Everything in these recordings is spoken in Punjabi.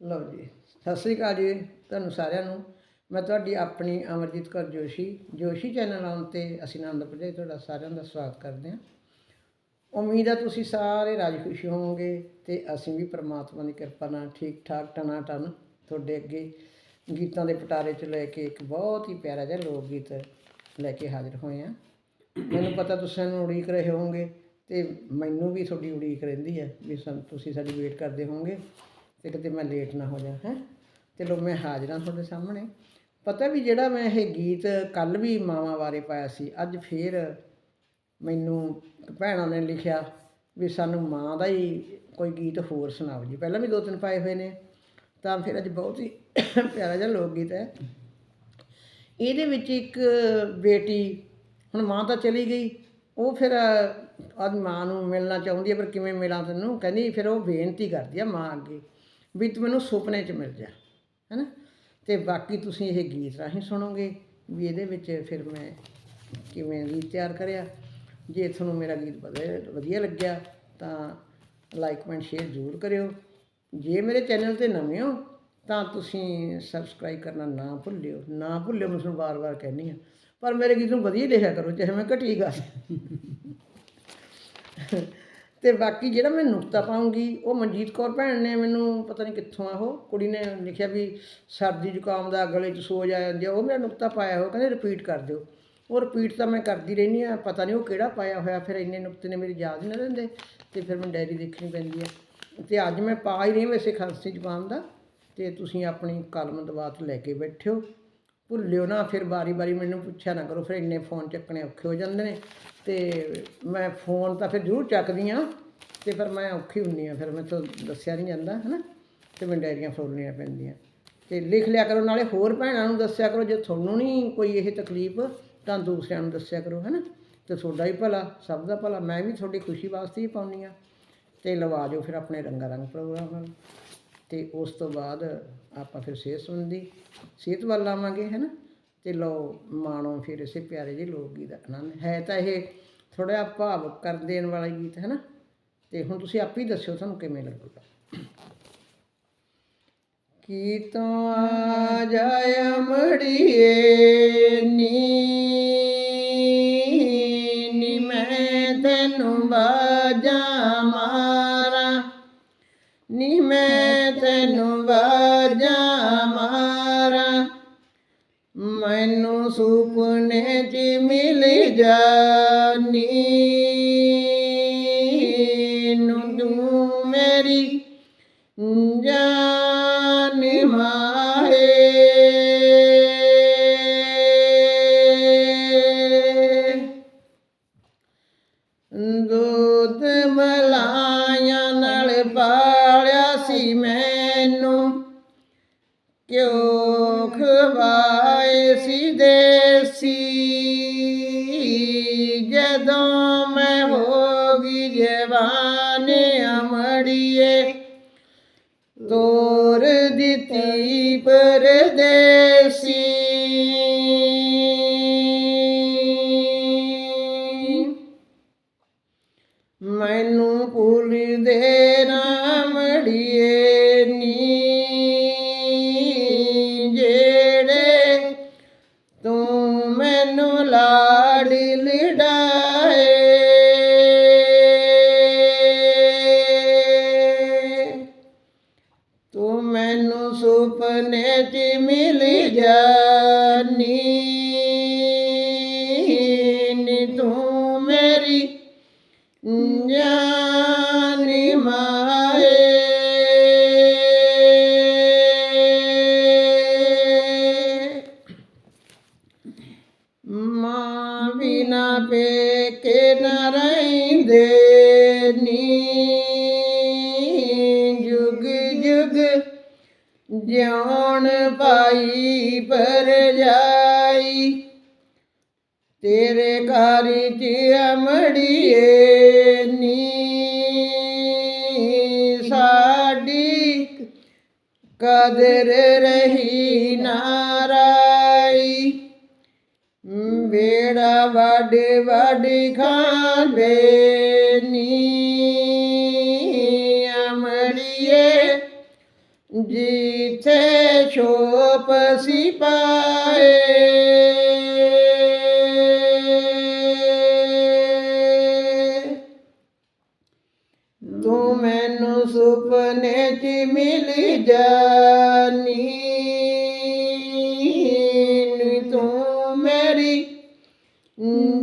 ਲਓ ਜੀ, ਸਤਿ ਸ੍ਰੀ ਅਕਾਲ ਜੀ ਤੁਹਾਨੂੰ ਸਾਰਿਆਂ ਨੂੰ। ਮੈਂ ਤੁਹਾਡੀ ਆਪਣੀ ਅਮਰਜੀਤ ਕੌਰ ਜੋਸ਼ੀ ਜੋਸ਼ੀ ਚੈਨਲ ਆਉਣ ਤੇ ਅਸੀਂ ਆਨੰਦ ਜੀ ਤੁਹਾਡਾ ਸਾਰਿਆਂ ਦਾ ਸਵਾਗਤ ਕਰਦੇ ਹਾਂ। ਉਮੀਦ ਹੈ ਤੁਸੀਂ ਸਾਰੇ ਰਾਜ ਖੁਸ਼ੀ ਹੋਵੋਗੇ ਤੇ ਅਸੀਂ ਵੀ ਪ੍ਰਮਾਤਮਾ ਦੀ ਕਿਰਪਾ ਨਾਲ ਠੀਕ ਠਾਕ ਟਨਾ ਟਨ ਤੁਹਾਡੇ ਅੱਗੇ ਗੀਤਾਂ ਦੇ ਪਟਾਰੇ 'ਚ ਲੈ ਕੇ ਇੱਕ ਬਹੁਤ ਹੀ ਪਿਆਰਾ ਜਿਹਾ ਲੋਕ ਗੀਤ ਲੈ ਕੇ ਹਾਜ਼ਰ ਹੋਏ ਹਾਂ। ਮੈਨੂੰ ਪਤਾ ਤੁਸੀਂ ਸਾਨੂੰ ਉਡੀਕ ਰਹੇ ਹੋਵੋਗੇ ਤੇ ਮੈਨੂੰ ਵੀ ਤੁਹਾਡੀ ਉਡੀਕ ਰਹਿੰਦੀ ਹੈ ਵੀ ਸਾਨੂੰ, ਤੁਸੀਂ ਸਾਡੀ ਵੇਟ ਕਰਦੇ ਹੋਵੋਗੇ। ਤੇ ਕਿਤੇ ਮੈਂ ਲੇਟ ਨਾ ਹੋ ਜਾ ਹੈ। ਚਲੋ ਮੈਂ ਹਾਜ਼ਰ ਹਾਂ ਤੁਹਾਡੇ ਸਾਹਮਣੇ। ਪਤਾ ਵੀ ਜਿਹੜਾ ਮੈਂ ਇਹ ਗੀਤ ਕੱਲ ਵੀ ਮਾਵਾਂ ਬਾਰੇ ਪਾਇਆ ਸੀ, ਅੱਜ ਫੇਰ ਮੈਨੂੰ ਭੈਣਾਂ ਨੇ ਲਿਖਿਆ ਵੀ ਸਾਨੂੰ ਮਾਂ ਦਾ ਹੀ ਕੋਈ ਗੀਤ ਹੋਰ ਸੁਣਾਓ ਜੀ। ਪਹਿਲਾਂ ਵੀ ਦੋ ਤਿੰਨ ਪਾਏ ਹੋਏ ਨੇ, ਤਾਂ ਫਿਰ ਅੱਜ ਬਹੁਤ ਹੀ ਪਿਆਰਾ ਜਿਹਾ ਲੋਕ ਗੀਤ ਹੈ। ਇਹਦੇ ਵਿੱਚ ਇੱਕ ਬੇਟੀ, ਹੁਣ ਮਾਂ ਤਾਂ ਚਲੀ ਗਈ, ਉਹ ਫਿਰ ਅੱਜ ਮਾਂ ਨੂੰ ਮਿਲਣਾ ਚਾਹੁੰਦੀ ਹੈ, ਪਰ ਕਿਵੇਂ ਮਿਲਾਂ ਤੈਨੂੰ? ਕਹਿੰਦੀ ਫਿਰ ਉਹ ਬੇਨਤੀ ਕਰਦੀ ਆ ਮਾਂ ਅੱਗੇ। ਵੀ ਤੂੰ ਮੈਨੂੰ ਸੁਪਨੇ 'ਚ ਮਿਲ ਜਾ, ਹੈਨਾ? ਤੇ ਬਾਕੀ ਤੁਸੀਂ ਇਹ ਗੀਤ ਰਾਹੀਂ ਸੁਣੋਗੇ, ਵੀ ਇਹਦੇ ਵਿੱਚ ਫਿਰ ਮੈਂ ਕਿਵੇਂ ਗੀਤ ਤਿਆਰ ਕਰਿਆ। ਜੇ ਤੁਹਾਨੂੰ ਮੇਰਾ ਗੀਤ ਵਧੀਆ ਵਧੀਆ ਲੱਗਿਆ, ਤਾਂ ਲਾਈਕ ਕਮੈਂਟ ਸ਼ੇਅਰ ਜ਼ਰੂਰ ਕਰਿਓ। ਜੇ ਮੇਰੇ ਚੈਨਲ ਤੇ ਨਵੇਂ ਹੋ, ਤਾਂ ਤੁਸੀਂ ਸਬਸਕ੍ਰਾਈਬ ਕਰਨਾ ਨਾ ਭੁੱਲਿਓ। ਨਾ ਭੁੱਲਿਓ, ਮੈਂ ਤੁਹਾਨੂੰ ਵਾਰ-ਵਾਰ ਕਹਿੰਦੀ ਆ ਪਰ ਮੇਰੇ ਗੀਤ ਨੂੰ ਵਧੀਆ ਲਿਖਿਆ ਕਰੋ, ਚਾਹੇ ਮੈਂ ਘਟੀ ਗਾ। ਤੇ ਬਾਕੀ ਜਿਹੜਾ ਮੈਂ ਨੁਕਤਾ ਪਾਉਂਗੀ, ਉਹ ਮਨਜੀਤ ਕੌਰ ਭੈਣ ਨੇ ਮੈਨੂੰ ਪਤਾ ਨਹੀਂ ਕਿੱਥੋਂ ਆ ਉਹ, ਕੁੜੀ ਨੇ ਲਿਖਿਆ ਵੀ ਸਰਦੀ ਜ਼ੁਕਾਮ ਦਾ ਗਲੇ 'ਚ ਸੋਜ ਆ ਜਾਂਦੀ ਆ, ਉਹ ਮੇਰਾ ਨੁਕਤਾ ਪਾਇਆ ਹੋ ਕਹਿੰਦੇ ਰਿਪੀਟ ਕਰ ਦਿਓ। ਉਹ ਰਿਪੀਟ ਤਾਂ ਮੈਂ ਕਰਦੀ ਰਹਿੰਦੀ ਆ, ਪਤਾ ਨਹੀਂ ਉਹ ਕਿਹੜਾ ਪਾਇਆ ਹੋਇਆ, ਫਿਰ ਇੰਨੇ ਨੁਕਤੇ ਨੇ ਮੇਰੀ ਯਾਦ ਨਹੀਂ ਰਹਿੰਦੇ, ਤੇ ਫਿਰ ਮੈਨੂੰ ਡਾਇਰੀ ਦੇਖਣੀ ਪੈਂਦੀ ਆ। ਤੇ ਅੱਜ ਮੈਂ ਪਾ ਹੀ ਰਹੀ ਵੈਸੇ ਖਾਂਸੀ ਜ਼ੁਕਾਮ ਦਾ, ਤੇ ਤੁਸੀਂ ਆਪਣੀ ਕਲਮ ਦਵਾਤ ਲੈ ਕੇ ਬੈਠਿਓ ਭੁੱਲਿਓ ਨਾ, ਫਿਰ ਵਾਰੀ-ਵਾਰੀ ਮੈਨੂੰ ਪੁੱਛਿਆ ਨਾ ਕਰੋ, ਫਿਰ ਇੰਨੇ ਫੋਨ ਚੱਕਣੇ ਔਖੇ ਹੋ ਜਾਂਦੇ ਨੇ। ਤੇ ਮੈਂ ਫੋਨ ਤਾਂ ਫਿਰ ਜ਼ਰੂਰ ਚੱਕਦੀ ਆ, ਤੇ ਫਿਰ ਮੈਂ ਔਖੀ ਹੁੰਨੀ ਆ, ਫਿਰ ਮੈਂ ਤੋਂ ਦੱਸਿਆ ਨਹੀਂ ਜਾਂਦਾ, ਹਨਾ? ਤੇ ਮੈਂ ਡਾਇਰੀਆਂ ਫੋਲਣੀਆਂ ਪੈਂਦੀਆਂ। ਤੇ ਲਿਖ ਲਿਆ ਕਰੋ, ਨਾਲੇ ਹੋਰ ਭੈਣਾਂ ਨੂੰ ਦੱਸਿਆ ਕਰੋ, ਜੇ ਤੁਹਾਨੂੰ ਨਹੀਂ ਕੋਈ ਇਹ ਤਕਲੀਫ, ਤਾਂ ਦੂਸਰਿਆਂ ਨੂੰ ਦੱਸਿਆ ਕਰੋ, ਹਨਾ? ਤੇ ਤੁਹਾਡਾ ਹੀ ਭਲਾ, ਸਭ ਦਾ ਭਲਾ, ਮੈਂ ਵੀ ਤੁਹਾਡੀ ਖੁਸ਼ੀ ਵਾਸਤੇ ਹੀ ਪਾਉਣੀ ਆ। ਤੇ ਲਵਾ ਦਿਓ ਫਿਰ ਆਪਣੇ ਰੰਗਾ ਰੰਗ ਪ੍ਰੋਗਰਾਮ ਨਾਲ ਤੇ ਉਸ ਤੋਂ ਬਾਅਦ ਆਪਾਂ ਫਿਰ ਸਿਹਤ ਸੰਬੰਧੀ ਸਿਹਤ ਵੱਲ ਆਵਾਂਗੇ ਹੈ ਨਾ ਤੇ ਲਓ, ਮਾਣੋ ਫਿਰ ਇਸੇ ਪਿਆਰੇ ਜਿਹੇ ਲੋਕ ਗੀਤ ਦਾ ਆਨੰਦ। ਹੈ ਤਾਂ ਇਹ ਥੋੜਾ ਭਾਵ ਕਰ ਦੇਣ ਵਾਲਾ ਗੀਤ ਹੈ ਨਾ ਤੇ ਹੁਣ ਤੁਸੀਂ ਆਪ ਹੀ ਦੱਸਿਓ ਤੁਹਾਨੂੰ ਕਿਵੇਂ ਲੱਗੂਗਾ। ਕੀ ਤੋਂ ਆ ਜਾਏ ਮੜੀਏ ਨੀ ਨੀ ਮੈਂ ਤੈਨੂੰ ਬਾਜਾ ਮਾਰਾਂ ਨੀ ਮੈਂ ਤੈਨੂੰ ਬਾਜਾ ਮਾਰਾਂ। ਮੈਨੂੰ ਸੁਪਨੇ 'ਚ ਮਿਲ ਜਾਨੀ। ਜਵਾਨ ਅਮੜੀਏ। ਤੋਰ ਦਿੱਤੀ ਪਰਦੇਸੀ। ਮੈਨੂੰ ਭੁੱਲ ਦੇ ਨਾ ਮੜੀਏ ਨੀ। ਜਿਹੜੇ ਤੂੰ ਮੈਨੂੰ ਲਾੜ ਲੜਾਏ ਜਾਈ ਤੇਰੇ ਘਰ ਚ ਅਮੜੀਏ ਨੀ ਸਾਡੀ ਕਦਰ ਰਹੀ ਨਾਰਾਈ ਬੇੜਾ ਵੱਡ ਵੱਡ ਖਾਂਦੇ ਨੀ ਅਮੜੀਏ ਜਿੱਥੇ ਸ਼ੋਪ ਸਿਪਾ ਮੇਰੀ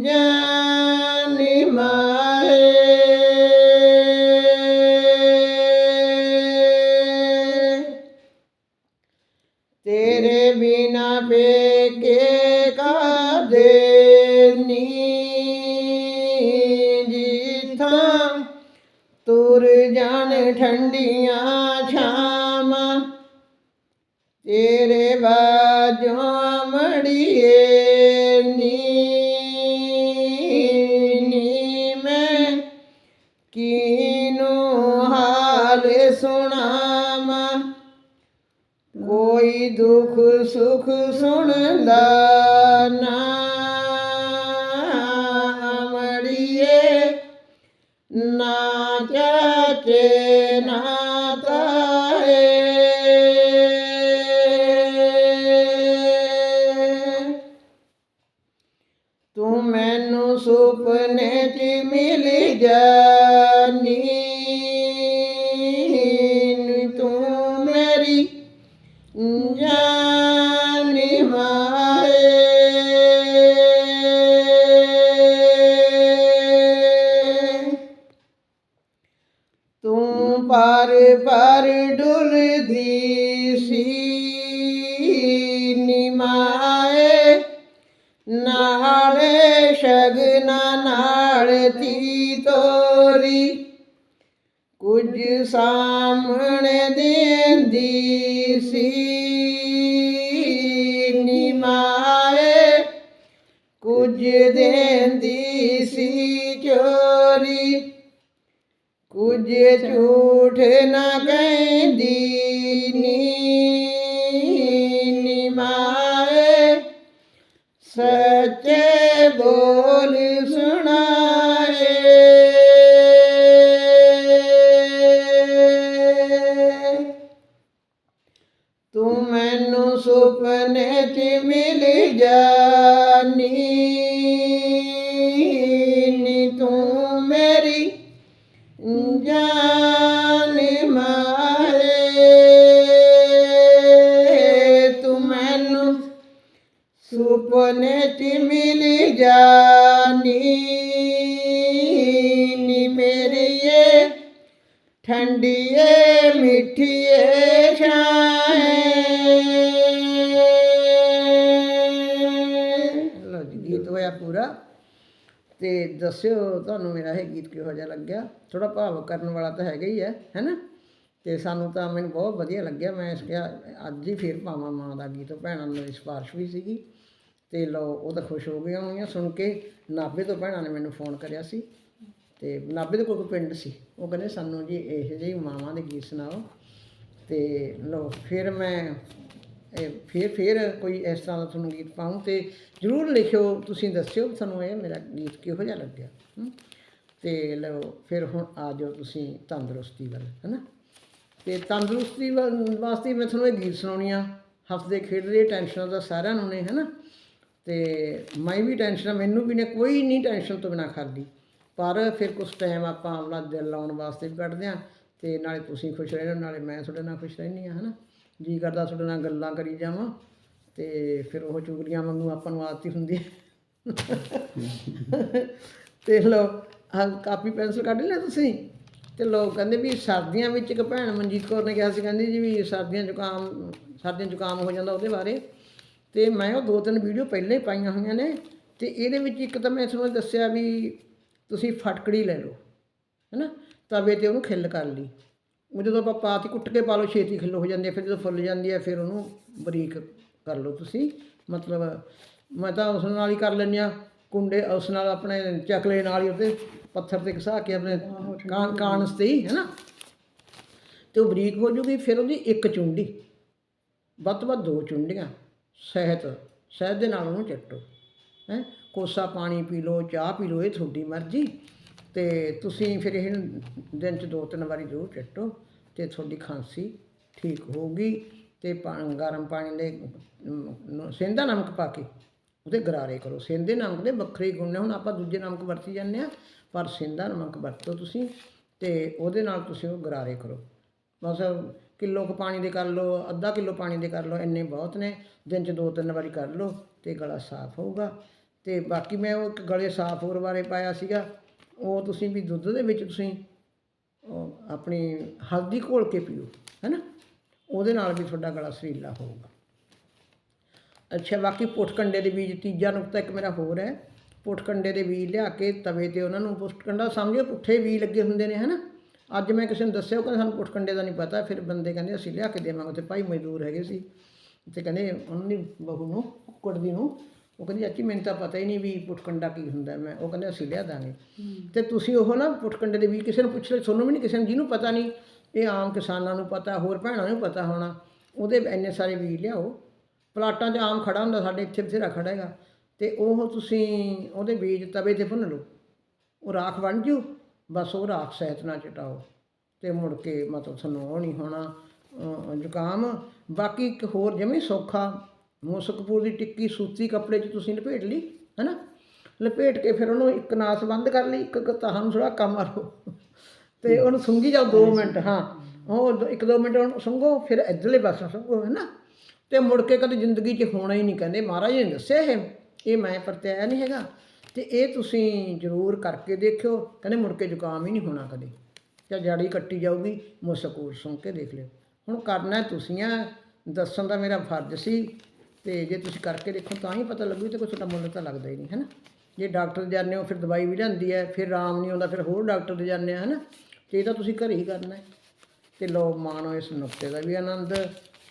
ਜਾਨ ਮਾਏ। ਤੇਰੇ ਬਿਨਾ ਬੇਕੇ ਕਾਦੇ ਨੀ ਜਿਥਾਂ ਤੁਰ ਜਾਣ ਠੰਡੀਆਂ ਛਾਵਾਂ, ਤੇਰੇ ਬਾਝੋਂ ਮੜੀਏ ਸੁਖ ਸੁਣਦਾ ਨਾ ਮੜੀਏ ਨਾ ਚਾਚੇ ਨਾ ਨਾਲੇ ਸ਼ਗਨਾ ਨਾਲ ਤੀ ਤੋਰੀ। ਕੁਝ ਸਾਹਮਣੇ ਦੇਂਦੀ ਸੀ। ਨਿਮਾਏ ਕੁਝ ਦੇਂਦੀ ਸੀ ਚੋਰੀ। ਕੁਝ ਝੂਠ ਨਾ ਕਹਿੰਦੀ, ਨੀ বলিস ਠੰਡੀਏ ਮਿੱਠੀਏ ਛਾਏ ਲੋ ਜੀ, ਗੀਤ ਹੋਇਆ ਪੂਰਾ। ਤੇ ਦੱਸਿਓ ਤੁਹਾਨੂੰ ਮੇਰਾ ਇਹ ਗੀਤ ਕਿਹੋ ਜਿਹਾ ਲੱਗਿਆ? ਥੋੜਾ ਭਾਵ ਕਰਨ ਵਾਲਾ ਤਾਂ ਹੈਗਾ ਹੀ ਹੈ ਹੈਨਾ ਤੇ ਸਾਨੂੰ ਤਾਂ ਮੈਨੂੰ ਬਹੁਤ ਵਧੀਆ ਲੱਗਿਆ। ਮੈਂ ਇਸ ਕਿਹਾ, ਅੱਜ ਹੀ ਫੇਰ ਪਾਵਾਂ ਮਾਂ ਦਾ ਗੀਤ। ਭੈਣਾਂ ਨੂੰ ਮੇਰੀ ਸਿਫਾਰਿਸ਼ ਵੀ ਸੀਗੀ। ਤੇ ਲੋ ਉਹ ਤਾਂ ਖੁਸ਼ ਹੋ ਗਈਆਂ ਹੋਈਆਂ ਸੁਣ ਕੇ। ਨਾਭੇ ਤੋਂ ਭੈਣਾਂ ਨੇ ਮੈਨੂੰ ਫੋਨ ਕਰਿਆ ਸੀ। ਤੇ ਨਾਭੇ ਦੇ ਕੋਲ ਕੋਈ ਪਿੰਡ ਸੀ। ਉਹ ਕਹਿੰਦੇ ਸਾਨੂੰ ਜੀ ਇਹੋ ਜਿਹੀ ਮਾਵਾਂ ਦੇ ਗੀਤ ਸੁਣਾਓ। ਤੇ ਲੋ ਫਿਰ ਮੈਂ ਇਹ ਫਿਰ ਫਿਰ ਕੋਈ ਇਸ ਤਰ੍ਹਾਂ ਦਾ ਤੁਹਾਨੂੰ ਗੀਤ ਪਾਉਂ ਤੇ ਜਰੂਰ ਲਿਖਿਓ, ਤੁਸੀਂ ਦੱਸਿਓ ਵੀ ਤੁਹਾਨੂੰ ਇਹ ਮੇਰਾ ਗੀਤ ਕਿਹੋ ਜਿਹਾ ਲੱਗਿਆ ਹਮ। ਤੇ ਲਓ, ਫਿਰ ਹੁਣ ਆ ਜਾਓ ਤੁਸੀਂ ਤੰਦਰੁਸਤੀ ਵੱਲ, ਹੈਨਾ। ਤੇ ਤੰਦਰੁਸਤੀ ਵੱਲ- ਵਾਸਤੇ ਮੈਂ ਤੁਹਾਨੂੰ ਇਹ ਗੀਤ ਸੁਣਾਉਣੀ ਆ। ਹੱਸਦੇ ਖੇਡਦੇ ਟੈਨਸ਼ਨਾਂ ਦਾ ਸਾਰਿਆਂ ਨੂੰ ਨੇ, ਹੈਨਾ। ਤੇ ਮੈਂ ਵੀ ਟੈਨਸ਼ਨ, ਮੈਨੂੰ ਵੀ ਨੇ, ਕੋਈ ਨਹੀਂ ਟੈਨਸ਼ਨ ਤੋਂ ਬਿਨਾ ਖਾਲੀ ਪਰ ਫਿਰ ਕੁਝ ਟਾਈਮ ਆਪਾਂ ਆਪਣਾ ਦਿਲ ਲਾਉਣ ਵਾਸਤੇ ਵੀ ਕੱਢਦੇ ਹਾਂ ਤੇ ਨਾਲੇ ਤੁਸੀਂ ਖੁਸ਼ ਰਹਿੰਦੇ ਹੋ, ਨਾਲੇ ਮੈਂ ਤੁਹਾਡੇ ਨਾਲ ਖੁਸ਼ ਰਹਿੰਦੀ ਆ ਹਨਾ? ਜੀ ਕਰਦਾ ਤੁਹਾਡੇ ਨਾਲ ਗੱਲਾਂ ਕਰੀ ਜਾਵਾਂ ਤੇ ਫਿਰ ਉਹ ਚੁਗਲੀਆਂ ਵਾਂਗੂ ਆਪਾਂ ਨੂੰ ਆਦਤ ਹੀ ਹੁੰਦੀ ਹੈ। ਤੇ ਲੋ ਹਾਂ ਕਾਪੀ ਪੈਨਸਲ ਕੱਢ ਲਿਆ ਤੁਸੀਂ? ਤੇ ਲੋਕ ਕਹਿੰਦੇ ਵੀ ਸਰਦੀਆਂ ਵਿੱਚ ਇੱਕ ਭੈਣ ਮਨਜੀਤ ਕੌਰ ਨੇ ਕਿਹਾ ਸੀ, ਕਹਿੰਦੀ ਜੀ ਵੀ ਸਰਦੀਆਂ ਜ਼ੁਕਾਮ ਸਰਦੀਆਂ ਜ਼ੁਕਾਮ ਹੋ ਜਾਂਦਾ ਉਹਦੇ ਬਾਰੇ। ਤੇ ਮੈਂ ਉਹ ਦੋ ਤਿੰਨ ਵੀਡੀਓ ਪਹਿਲਾਂ ਹੀ ਪਾਈਆਂ ਹੋਈਆਂ ਨੇ ਤੇ ਇਹਦੇ ਵਿੱਚ ਇੱਕ ਤਾਂ ਮੈਂ ਤੁਹਾਨੂੰ ਦੱਸਿਆ ਵੀ ਤੁਸੀਂ ਫਟਕੜੀ ਲੈ ਲਓ ਹੈਨਾ? ਤਵੇ ਤੇ ਉਹਨੂੰ ਖਿੱਲ ਕਰ ਲਈ। ਉਹ ਜਦੋਂ ਆਪਾਂ ਪਾਤੀ ਕੁੱਟ ਕੇ ਪਾ ਲਓ ਛੇਤੀ ਖਿੱਲ ਹੋ ਜਾਂਦੀ ਹੈ ਫਿਰ ਜਦੋਂ ਫੁੱਲ ਜਾਂਦੀ ਹੈ ਫਿਰ ਉਹਨੂੰ ਬਰੀਕ ਕਰ ਲਓ ਤੁਸੀਂ। ਮਤਲਬ ਮੈਂ ਤਾਂ ਉਸ ਨਾਲ ਹੀ ਕਰ ਲੈਂਦੀ ਹਾਂ। ਕੁੰਡੇ ਉਸ ਨਾਲ ਆਪਣੇ ਚਕਲੇ ਨਾਲ ਹੀ ਉਹਤੇ ਪੱਥਰ ਤੇ ਘਸਾ ਕੇ ਆਪਣੇ ਕਾਨ ਕਾਨਸ ਤੇ ਹੀ ਹੈਨਾ? ਤੇ ਉਹ ਬਰੀਕ ਹੋ ਜੂਗੀ ਫਿਰ ਉਹਦੀ ਇੱਕ ਚੁੰਡੀ। ਵੱਧ ਤੋਂ ਵੱਧ ਦੋ ਚੁੰਡੀਆਂ। ਸ਼ਹਿਦ ਸ਼ਹਿਦ ਦੇ ਨਾਲ ਉਹਨੂੰ ਚੱਟੋ ਹੈ? ਕੋਸਾ ਪਾਣੀ ਪੀ ਲਓ ਚਾਹ ਪੀ ਲਓ ਇਹ ਤੁਹਾਡੀ ਮਰਜ਼ੀ। ਤੇ ਤੁਸੀਂ ਫਿਰ ਇਹ ਦਿਨ ਚ ਦੋ ਤਿੰਨ ਵਾਰੀ ਜ਼ਰੂਰ ਚੱਟੋ ਤੇ ਤੁਹਾਡੀ ਖਾਂਸੀ ਠੀਕ ਹੋਊਗੀ ਤੇ ਪਾ- ਗਰਮ ਪਾਣੀ ਦੇ ਅਮ, ਸੇਂਦਾ ਨਮਕ ਪਾ ਕੇ ਉਹਦੇ ਗਰਾਰੇ ਕਰੋ। ਸੇਂਦੇ ਨਮਕ ਦੇ ਵੱਖਰੇ ਗੁਣ ਨੇ ਹੁਣ ਆਪਾਂ ਦੂਜੇ ਨਮਕ ਵਰਤੀ ਜਾਂਦੇ ਆ ਪਰ ਸੇਂਦਾ ਨਮਕ ਵਰਤੋ ਤੁਸੀਂ ਤੇ ਉਹਦੇ ਨਾਲ ਤੁਸੀਂ ਉਹ ਗਰਾਰੇ ਕਰੋ। ਬਸ ਕਿਲੋ ਕੁ ਪਾਣੀ ਦੇ ਕਰ ਲਓ ਅੱਧਾ ਕਿਲੋ ਪਾਣੀ ਦੇ ਕਰ ਲਓ ਇੰਨੇ ਬਹੁਤ ਨੇ। ਦਿਨ ਚ ਦੋ ਤਿੰਨ ਵਾਰੀ ਕਰ ਲਓ ਤੇ ਗਲਾ ਸਾਫ਼ ਹੋਊਗਾ। ਤੇ ਬਾਕੀ ਮੈਂ ਉਹ ਇੱਕ ਗਲੇ ਸਾਫ਼ ਹੋਰ ਬਾਰੇ ਪਾਇਆ ਸੀਗਾ। ਉਹ ਤੁਸੀਂ ਵੀ ਦੁੱਧ ਦੇ ਵਿੱਚ ਤੁਸੀਂ ਆਪਣੀ ਹਲਦੀ ਘੋਲ ਕੇ ਪੀਓ, ਹੈਨਾ? ਉਹਦੇ ਨਾਲ ਵੀ ਤੁਹਾਡਾ ਗਲਾ ਸਰੀਲਾ ਹੋਊਗਾ। ਅੱਛਾ, ਬਾਕੀ ਪੁੱਠਕੰਡੇ ਦੇ ਬੀਜ ਤੀਜਾ ਨੁਕਤਾ ਇੱਕ ਮੇਰਾ ਹੋਰ ਹੈ। ਪੁੱਠਕੰਡੇ ਦੇ ਬੀਜ ਲਿਆ ਕੇ ਤਵੇ ਤੇ ਉਹਨਾਂ ਨੂੰ ਪੁੱਠਕੰਡਾ, ਸਮਝਿਓ ਪੁੱਠੇ ਬੀਜ ਲੱਗੇ ਹੁੰਦੇ ਨੇ, ਹਨਾ? ਅੱਜ ਮੈਂ ਕਿਸੇ ਨੂੰ ਦੱਸਿਆ, ਉਹ ਕਹਿੰਦਾ ਸਾਨੂੰ ਪੁੱਠਕੰਡੇ ਦਾ ਨਹੀਂ ਪਤਾ। ਫਿਰ ਬੰਦੇ ਕਹਿੰਦੇ, ਅਸੀਂ ਲਿਆ ਕੇ ਦੇਵਾਂਗੇ। ਤੇ ਭਾਈ ਮਜ਼ਦੂਰ ਹੈਗੇ ਸੀ। ਤੇ ਕਹਿੰਦੇ, ਉਹਨਾਂ ਦੀ ਬਹੂ ਨੂੰ, ਕੁੱਕੜ ਦੀ ਨੂੰ ਉਹ ਕਹਿੰਦੀ ਚਾਚੀ ਮੈਨੂੰ ਤਾਂ ਪਤਾ ਹੀ ਨਹੀਂ ਵੀ ਪੁੱਠਕੰਡਾ ਕੀ ਹੁੰਦਾ। ਮੈਂ ਉਹ ਕਹਿੰਦੇ ਅਸੀਂ ਲਿਆ ਦਾਂਗੇ। ਤੇ ਤੁਸੀਂ ਉਹ ਨਾ ਪੁੱਠਕੰਡੇ ਦੇ ਵੀ ਕਿਸੇ ਨੂੰ ਪੁੱਛ ਲੈ ਤੁਹਾਨੂੰ ਵੀ ਨਹੀਂ ਕਿਸੇ ਨੂੰ ਜਿਹਨੂੰ ਪਤਾ ਨਹੀਂ ਇਹ ਆਮ ਕਿਸਾਨਾਂ ਨੂੰ ਪਤਾ ਹੋਰ ਭੈਣਾਂ ਨੂੰ ਪਤਾ ਹੋਣਾ। ਉਹਦੇ ਇੰਨੇ ਸਾਰੇ ਬੀਜ ਲਿਆਓ। ਪਲਾਟਾਂ 'ਚ ਆਮ ਖੜਾ ਹੁੰਦਾ ਸਾਡੇ ਇੱਥੇ ਬਥੇਰਾ ਖੜਾ ਹੈਗਾ। ਤੇ ਉਹ ਤੁਸੀਂ ਉਹਦੇ ਬੀਜ ਤਵੇ ਤੇ ਭੁੰਨ ਲਓ। ਉਹ ਰਾਖ ਬਣ ਜੂ ਬਸ ਉਹ ਰਾਖ ਸਹਿਤ ਨਾਲ ਚਟਾਓ। ਤੇ ਮੁੜ ਕੇ ਮਤਲਬ ਤੁਹਾਨੂੰ ਉਹ ਨਹੀਂ ਹੋਣਾ ਜ਼ੁਕਾਮ। ਬਾਕੀ ਇੱਕ ਹੋਰ ਜਮੇ ਸੌਖਾ ਮੂਸਕਪੂਰ ਦੀ ਟਿੱਕੀ ਸੂਤੀ ਕੱਪੜੇ 'ਚ ਤੁਸੀਂ ਲਪੇਟ ਲਈ ਹੈਨਾ? ਲਪੇਟ ਕੇ ਫਿਰ ਉਹਨੂੰ ਇੱਕ ਨਾਸ ਬੰਦ ਕਰ ਲਈ ਇੱਕ ਗਤਾਹਾਂ ਨੂੰ ਥੋੜਾ ਕੰਮ ਮਾਰੋ। ਤੇ ਉਹਨੂੰ ਸੁੰਗੀ ਜਾਓ 2 ਮਿੰਟ ਹਾਂ। ਉਹ ਦੋ- ਇੱਕ ਦੋ ਮਿੰਟ ਉਹਨੂੰ ਸੁੰਘੋ ਫਿਰ ਇੱਧਰਲੇ ਪਾਸੇ ਸੁੰਘੋ ਹੈਨਾ? ਤੇ ਮੁੜ ਕੇ ਕਦੇ ਜ਼ਿੰਦਗੀ 'ਚ ਹੋਣਾ ਹੀ ਨਹੀਂ ਕਹਿੰਦੇ। ਮਹਾਰਾਜ ਨੇ ਦੱਸਿਆ ਇਹ ਇਹ ਮੈਂ ਪਰਤਿਆ ਨਹੀਂ ਹੈਗਾ। ਤੇ ਇਹ ਤੁਸੀਂ ਜ਼ਰੂਰ ਕਰਕੇ ਦੇਖਿਓ। ਕਹਿੰਦੇ ਮੁੜ ਕੇ ਜ਼ੁਕਾਮ ਹੀ ਨਹੀਂ ਹੋਣਾ ਕਦੇ। ਜਾਂ ਜੜੀ ਕੱਟੀ ਜਾਊਗੀ ਮੁਸਕੂਰ ਸੁਣ ਕੇ ਦੇਖ ਲਿਓ। ਹੁਣ ਕਰਨਾ ਤੁਸੀਂ ਆ ਦੱਸਣ ਦਾ ਮੇਰਾ ਫਰਜ਼ ਸੀ ਤੇ ਜੇ ਤੁਸੀਂ ਕਰਕੇ ਦੇਖੋ ਤਾਂ ਹੀ ਪਤਾ ਲੱਗੂ ਤੇ ਕੋਈ ਤੁਹਾਡਾ ਮੁੱਲ ਤਾਂ ਲੱਗਦਾ ਹੀ ਨਹੀਂ ਹੈ ਨਾ ਜੇ ਡਾਕਟਰ ਜਾਂਦੇ ਹੋ, ਫਿਰ ਦਵਾਈ ਵੀ ਲੈਂਦੀ ਹੈ, ਫਿਰ ਆਰਾਮ ਨਹੀਂ ਆਉਂਦਾ, ਫਿਰ ਹੋਰ ਡਾਕਟਰ ਦੇ ਜਾਂਦੇ ਆ ਹੈ ਨਾ ਤੇ ਇਹ ਤਾਂ ਤੁਸੀਂ ਘਰੇ ਹੀ ਕਰਨਾ ਹੈ। ਤੇ ਲੋ ਮਾਣੋ ਇਸ ਨੁਕਤੇ ਦਾ ਵੀ ਆਨੰਦ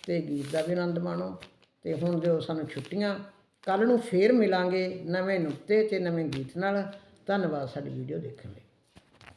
ਤੇ ਗੀਤ ਦਾ ਵੀ ਆਨੰਦ ਮਾਣੋ। ਤੇ ਹੁਣ ਦਿਓ ਸਾਨੂੰ ਛੁੱਟੀਆਂ। ਕੱਲ ਨੂੰ ਫੇਰ ਮਿਲਾਂਗੇ ਨਵੇਂ ਨੁਕਤੇ ਤੇ ਨਵੇਂ ਗੀਤ ਨਾਲ। ਧੰਨਵਾਦ, ਸਾਡੀ ਵੀਡੀਓ ਦੇਖਣ ਲਈ।